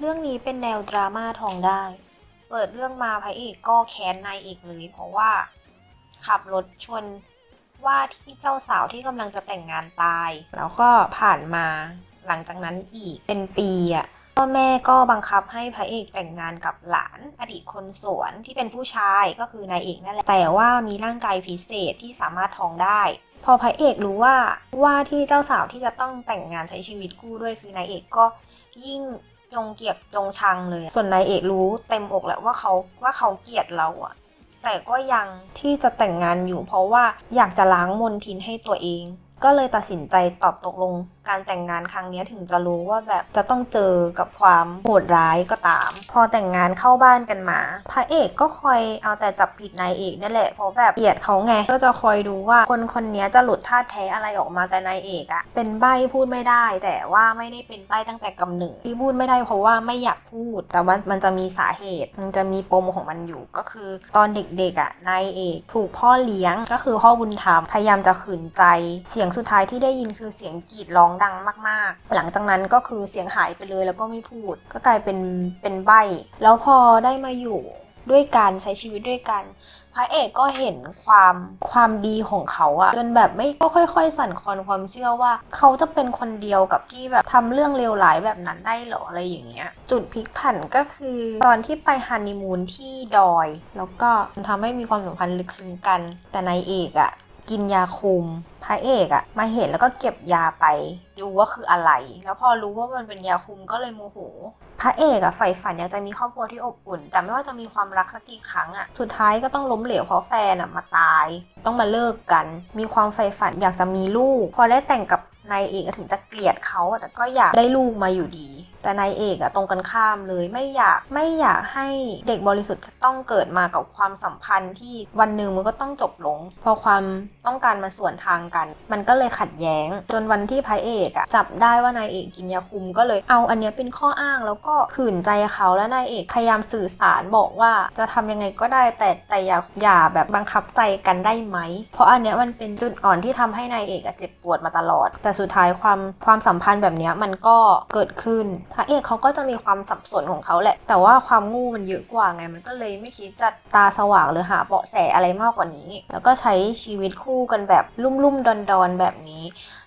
เรื่องนี้เป็นแนวดราม่าทองได้ เปิดเรื่องมาพระเอกก็แค้นนายเอกเลยเพราะว่า ขับรถชนว่าที่เจ้าสาวที่กำลังจะแต่งงานตาย แล้วก็ผ่านมาหลังจากนั้นอีกเป็นปีอะพ่อแม่ก็บังคับให้พระเอกแต่งงานกับหลาน อดีตคนสวนที่เป็นผู้ชายก็คือนายเอกนั่นแหละแต่ว่ามีร่างกายพิเศษที่สามารถท้องได้ พอพระเอกรู้ว่าว่าที่เจ้าสาวที่จะต้องแต่งงานใช้ชีวิตคู่ด้วยคือนายเอกก็ยิ่ง จงเกลียดจงชังเลย ส่วนนายเอกรู้เต็มอกแหละว่าเขาว่าเขาเกลียดเราอะแต่ก็ยังที่จะแต่งงานอยู่เพราะว่าอยากจะล้างมนทินให้ตัวเอง ก็เลยตัดสินใจตอบตกลง การแต่งงานครั้งนี้ถึงจะรู้ว่าแบบจะต้องเจอกับความโหดร้ายก็ตาม พอแต่งงานเข้าบ้านกันมา พระเอกก็คอยเอาแต่จับผิดนายเอกนั่นแหละเพราะแบบเกลียดเขาไงก็จะคอยดูว่าคนคนนี้จะหลุดท่าแท้อะไรออกมาแต่นายเอกอะเป็นใบ้พูดไม่ได้ แต่ว่าไม่ได้เป็นใบ้ตั้งแต่กำเนิดที่พูดไม่ได้เพราะว่าไม่อยากพูด แต่ว่ามันจะมีสาเหตุ มันจะมีปมของมันอยู่ก็คือตอนเด็กๆอะนายเอกถูกพ่อเลี้ยงก็คือพ่อบุญธรรมพยายามจะขืนใจ เสียงสุดท้ายที่ได้ยินคือเสียงกรีดร้องดังมากๆ หลังจากนั้นก็คือเสียงหายไปเลยแล้วก็ไม่พูด ก็กลายเป็นเป็นใบ แล้วพอได้มาอยู่ด้วยการใช้ชีวิตด้วยกัน พระเอกก็เห็นความความดีของเขาอะจนแบบไม่ก็ค่อย ๆ สั่นคลอนความเชื่อว่า เขาจะเป็นคนเดียวกับที่แบบทำเรื่องเลวร้ายแบบนั้นได้เหรออะไรอย่างเงี้ย จุดพลิกผันก็คือตอนที่ไปฮันนีมูนที่ดอย แล้วก็ทำให้มีความสัมพันธ์ลึกซึ้งกัน แต่นายเอกอะกินยาคุม ระเอกอะมาเห็นแล้วก็เก็บยาไป ดูว่าคืออะไร แล้วพอรู้ว่ามันเป็นยาคุมก็เลยโมโห พระเอกอะใฝ่ฝันอยากจะมีครอบครัวที่อบอุ่น แต่ไม่ว่าจะมีความรักสักกี่ครั้งอะสุดท้ายก็ต้องล้มเหลวเพราะแฟนอะมาตาย ต้องมาเลิกกัน มีความใฝ่ฝันอยากจะมีลูก พอได้แต่งกับนายเอกถึงจะเกลียดเขาแต่ก็อยากได้ลูกมาอยู่ดีแต่นายเอกอะตรงกันข้ามเลยไม่อยากไม่อยากให้เด็กบริสุทธิ์จะต้องเกิดมากับความสัมพันธ์ที่วันหนึ่งมันก็ต้องจบลง พอความต้องการมาส่วนทางกัน มันก็เลยขัดแย้ง จนวันที่พระเอกอะจับได้ว่านายเอกกินยาคุมก็เลยเอาอันเนี้ยเป็นข้ออ้างแล้วก็ขืนใจเขาแล้วนายเอกพยายามสื่อสารบอกว่าจะทำยังไงก็ได้แต่แต่อย่าอย่าแบบบังคับใจกันได้ไหม เพราะอันเนี้ยมันเป็นจุดอ่อนที่ทำให้นายเอกอะเจ็บปวดมาตลอด แต่สุดท้ายความความสัมพันธ์แบบเนี้ยมันก็เกิดขึ้นพระเอกเขาก็จะมีความสับสนของเขาแหละ แต่ว่าความงูมันเยอะกว่าไง มันก็เลยไม่คิดจะตาสว่างหรือหาเบาะแสอะไรมากกว่านี้ แล้วก็ใช้ชีวิตคู่กันแบบลุ่มๆดอนๆแบบนี้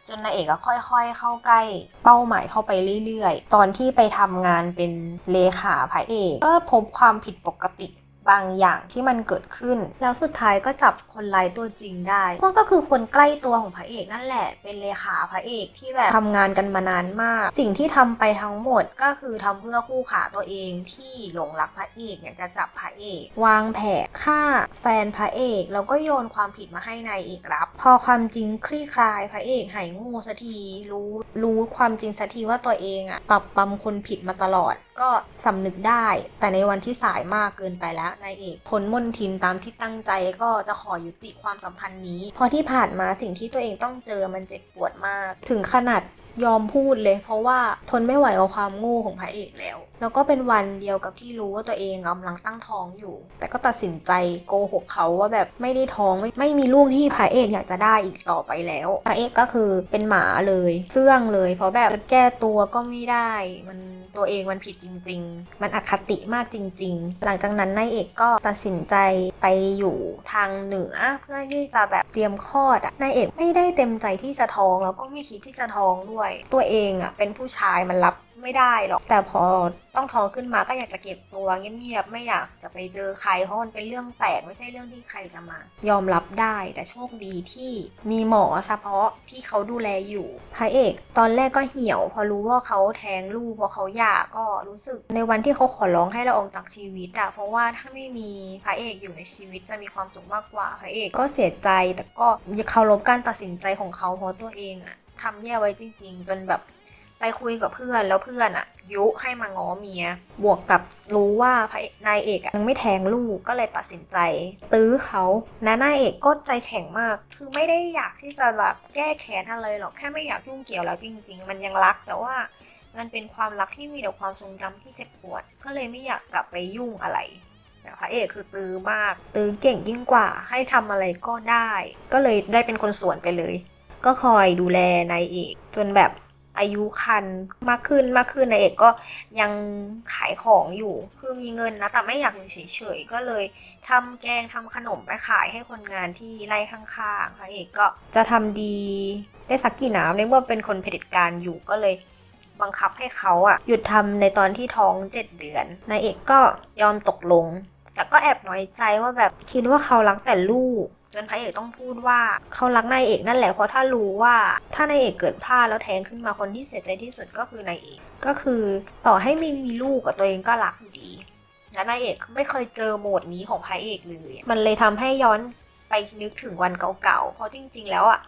จนนายเอกก็ค่อยๆ เข้าใกล้เป้าหมายเข้าไปเรื่อยๆ ตอนที่ไปทำงานเป็นเลขาพระเอก ก็พบความผิดปกติ บางอย่างที่มันเกิดขึ้น แล้วสุดท้ายก็จับคนร้ายตัวจริงได้ พว่าก็คือคนใกล้ตัวของพระเอกนั่นแหละ เป็นเลขาพระเอกที่แบบทำงานกันมานานมาก สิ่งที่ทำไปทั้งหมดก็คือทำเพื่อคู่ขาตัวเองที่หลงรักพระเอกอยากจะจับพระเอก วางแผนฆ่าแฟนพระเอกแล้วก็โยนความผิดมาให้นายเอกรับ พอความจริงคลี่คลายพระเอกหายงูสักทีรู้รู้ความจริงสักทีว่าตัวเองอะปรับปรำคนผิดมาตลอด ก็สำนึกได้ แต่ในวันที่สายมากเกินไปแล้วนายเอกพ้นมนทินตามที่ตั้งใจก็จะขอยุติความสัมพันธ์นี้ เพราะที่ผ่านมาสิ่งที่ตัวเองต้องเจอมันเจ็บปวดมาก ถึงขนาดยอมพูดเลย เพราะว่าทนไม่ไหวกับความโง่ของพระเอกแล้ว แล้วก็เป็นวันเดียวกับที่รู้ว่าตัวเองกำลังตั้งท้องอยู่ แต่ก็ตัดสินใจโกหกเขาว่าแบบไม่ได้ท้องไม่ไม่มีลูกที่พระเอกอยากจะได้อีกต่อไปแล้วพระเอกก็คือเป็นหมาเลยเสื่องเลย เพราะแบบจะแก้ตัวก็ไม่ได้มัน ตัวเองมันผิดจริง ๆ มันอคติมากจริง ๆ หลังจากนั้นนายเอกก็ตัดสินใจไปอยู่ทางเหนือเพื่อที่จะแบบเตรียมคลอดอะนายเอกไม่ได้เต็มใจที่จะท้องแล้วก็ไม่คิดที่จะท้องด้วย ตัวเองอะเป็นผู้ชายมันรับ ไม่ได้หรอก แต่พอต้องท้องขึ้นมาก็อยากจะเก็บตัวเงียบๆไม่อยากจะไปเจอใคร เพราะมันเป็นเรื่องแปลกไม่ใช่เรื่องที่ใครจะมา ยอมรับได้แต่โชคดีที่มีหมอเฉพาะที่เขาดูแลอยู่พระเอก ตอนแรกก็เหี่ยว พอรู้ว่าเขาแท้งลูกพราะเขาอยากก็รู้สึก ในวันที่เขาขอร้องให้เราออกจากชีวิตอะเพราะว่าถ้าไม่มีพระเอกอยู่ในชีวิตจะมีความสุขมากกว่าพระเอกก็เสียใจแต่ก็เคารพการตัดสินใจของเขาเพราะตัวเองอะทำแย่ไว้จริง ๆ จนแบบ ไปคุยกับเพื่อนแล้วเพื่อนอะยุให้มาง้อเมีย บวกกับรู้ว่านายเอกยังไม่แทงลูกก็เลยตัดสินใจ ตื้อเขานะนายเอกก็ใจแข็งมาก คือไม่ได้อยากที่จะแบบแก้แค้นอะไรหรอกแค่ไม่อยากยุ่งเกี่ยวแล้วจริง ๆ มันยังรักแต่ว่ามันเป็นความรักที่มีแต่ความทรงจำที่เจ็บปวด ก็เลยไม่อยากกลับไปยุ่งอะไรแต่พระเอกคือตื้อมาก ตื้อเก่งยิ่งกว่าให้ทำอะไรก็ได้ ก็เลยได้เป็นคนสวนไปเลย ก็คอยดูแลนายเอกจนแบบ อายุคันมากขึ้นมากขึ้นนายเอกก็ยังขายของอยู่ คือมีเงินนะ แต่ไม่อยากอยู่เฉยๆ ก็เลยทำแกงทำขนมไปขายให้คนงานที่ไร่ข้างๆพระเอกก็จะทำดีได้สักกี่น้ำในเมื่อเป็นคนเผด็จการอยู่ก็เลยบังคับให้เขาอะหยุดทำในตอนที่ท้องเจ็ดเดือนนายเอกก็ยอมตกลง แต่ก็แอบน้อยใจว่าแบบคิดว่าเขารักแต่ลูกจนพระเอกต้องพูดว่าเขารักนายเอกนั่นแหละเพราะถ้ารู้ว่าถ้านายเอกเกิดพลาดแล้วแทงขึ้นมาคนที่เสียใจที่สุดก็คือนายเอกก็คือต่อให้ไม่มีลูกกับตัวเองก็รักอยู่ดีและนายเอกไม่เคยเจอโหมดนี้ของพระเอกเลย มันเลยทำให้ย้อนไปนึกถึงวันเก่าๆเพราะจริง ๆ แล้วอะ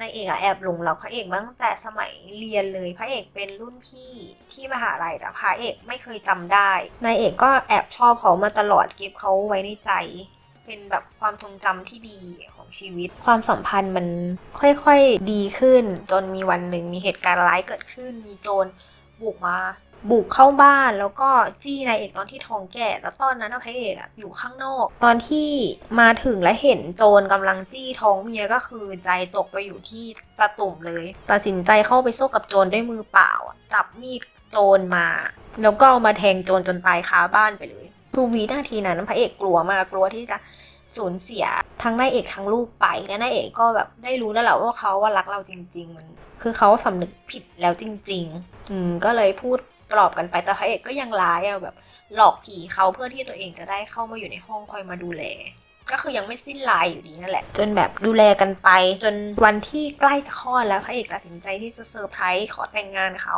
นายเอกอะแอบหลงรักพระเอกมาตั้งแต่สมัยเรียนเลยพระเอกเป็นรุ่นพี่ที่มหาลัยแต่พระเอกไม่เคยจำได้นายเอกก็แอบชอบเขามาตลอดเก็บเขาไว้ในใจเป็นแบบความทรงจำที่ดีของชีวิต ความสัมพันธ์มันค่อยๆดีขึ้น จนมีวันหนึ่งมีเหตุการณ์ร้ายเกิดขึ้น มีโจรบุกมา บุกเข้าบ้านแล้วก็จี้นายเอกตอนที่ท้องแก่ แล้วตอนนั้นนะพระเอกอยู่ข้างนอก ตอนที่มาถึงและเห็นโจรกำลังจี้ท้องเมียก็คือใจตกไปอยู่ที่ตาตุ่มเลย ตัดสินใจเข้าไปสู้กับโจรด้วยมือเปล่า จับมีดโจรมา แล้วก็เอามาแทงโจรจนตายคาบ้านไปเลยคือวีนาทีนั้นพระเอกกลัวมากกลัวที่จะสูญเสียทั้งนายเอกทั้งลูกไปและนายเอกก็แบบได้รู้แล้วแหละว่าเขาว่ารักเราจริง ๆ มัน คือเขาสำนึกผิดแล้วจริง ๆ อืมก็เลยพูด ปลอบกันไปแต่พระเอกก็ยังร้ายอะแบบ หลอกผีเขาเพื่อที่ตัวเองจะได้เข้ามาอยู่ในห้องคอยมาดูแล ก็คือยังไม่สิ้นลายอยู่ดีนั่นแหละ จนแบบดูแลกันไป จนวันที่ใกล้จะคลอดแล้วพระเอกตัดสินใจที่จะเซอร์ไพรส์ขอแต่งงานเขา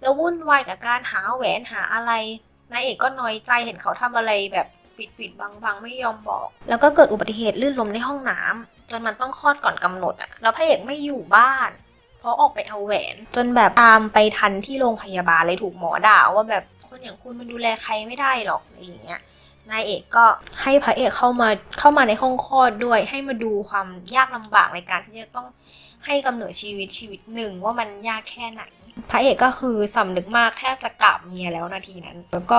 แล้ววุ่นวายกับการหาแหวนหาอะไรนายเอกก็น้อยใจเห็นเขาทำอะไรแบบปิดปิดๆบังไม่ยอมบอก แล้วก็เกิดอุบัติเหตุลื่นล้มในห้องน้ำจนมันต้องคลอดก่อนกำหนดอะแล้วพระเอกไม่อยู่บ้าน เพราะออกไปเอาแหวน จนแบบตามไปทันที่โรงพยาบาลเลยถูกหมอด่าว่าแบบคนอย่างคุณมันดูแลใครไม่ได้หรอกอะไรอย่างเงี้ยนายเอกก็ให้พระเอกเข้ามาเข้ามาในห้องคลอดด้วย ให้มาดูความยากลำบากในการที่จะต้องให้กำเนิดชีวิตชีวิตหนึ่งว่ามันยากแค่ไหน พระเอกก็คือสำนึกมากแทบจะกลับเมียแล้วนาทีนั้น แล้วก็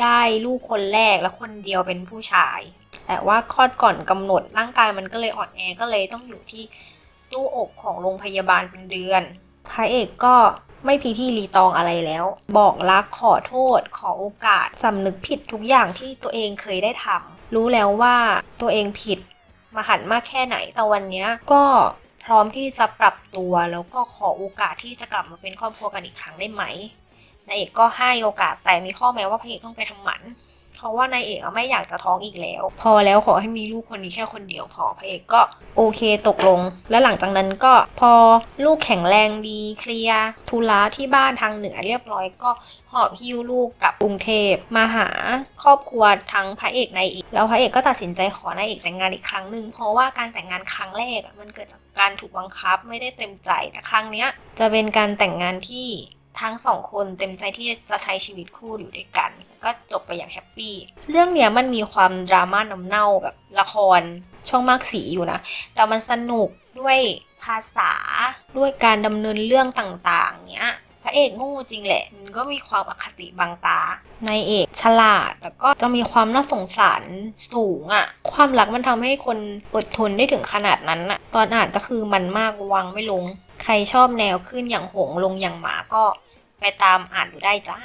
ได้ลูกคนแรกและคนเดียวเป็นผู้ชาย แต่ว่าคลอดก่อนกำหนดร่างกายมันก็เลยอ่อนแอก็เลยต้องอยู่ที่ ตู้อกของโรงพยาบาลเป็นเดือน พระเอกก็ไม่พิธีรีตองอะไรแล้ว บอกรักขอโทษ ขอโอกาสสำนึกผิดทุกอย่างที่ตัวเองเคยได้ทำรู้แล้วว่าตัวเองผิดมาหันมากแค่ไหนแต่วันนี้ก็พร้อมที่จะปรับตัวแล้วก็ขอโอกาสที่จะกลับมาเป็นครอบครัวกันอีกครั้งได้ไหมนายเอกก็ให้โอกาสแต่มีข้อแม้ว่าพระเอกต้องไปทำหมัน ราะว่านายเอกไม่อยากจะท้องอีกแล้ว พอแล้วขอให้มีลูกคนนี้แค่คนเดียวพอพระเอกก็โอเคตกลง และหลังจากนั้นก็พอลูกแข็งแรงดีเคลียร์ธุระที่บ้านทางเหนือเรียบร้อยก็หอบหิ้วลูกกลับกรุงเทพมาหาครอบครัวทั้งพระเอกนายเอกแล้วพระเอกก็ตัดสินใจขอนายเอกแต่งงานอีกครั้งหนึ่งเพราะว่าการแต่งงานครั้งแรกมันเกิดจากการถูกบังคับไม่ได้เต็มใจแต่ครั้งเนี้ยจะเป็นการแต่งงานที่ ทั้งสองคนเต็มใจที่จะใช้ชีวิตคู่อยู่ด้วยกัน ก็จบไปอย่างแฮปปี้ เรื่องเนี้ยมันมีความดราม่าน้ำเน่าแบบละครช่องมากสีอยู่นะ แต่มันสนุกด้วยภาษาด้วยการดำเนินเรื่องต่างๆเนี้ยพระเอกโง่จริงแหละมันก็มีความอคติบางตา นายเอกฉลาด แต่ก็จะมีความน่าสงสารสูงอะความรักมันทำให้คนอดทนได้ถึงขนาดนั้นอะตอนอ่านก็คือมันมากวางไม่ลง ใครชอบแนวขึ้นอย่างหงลงอย่างหมาก็ ไปตามอ่านดูได้จ้า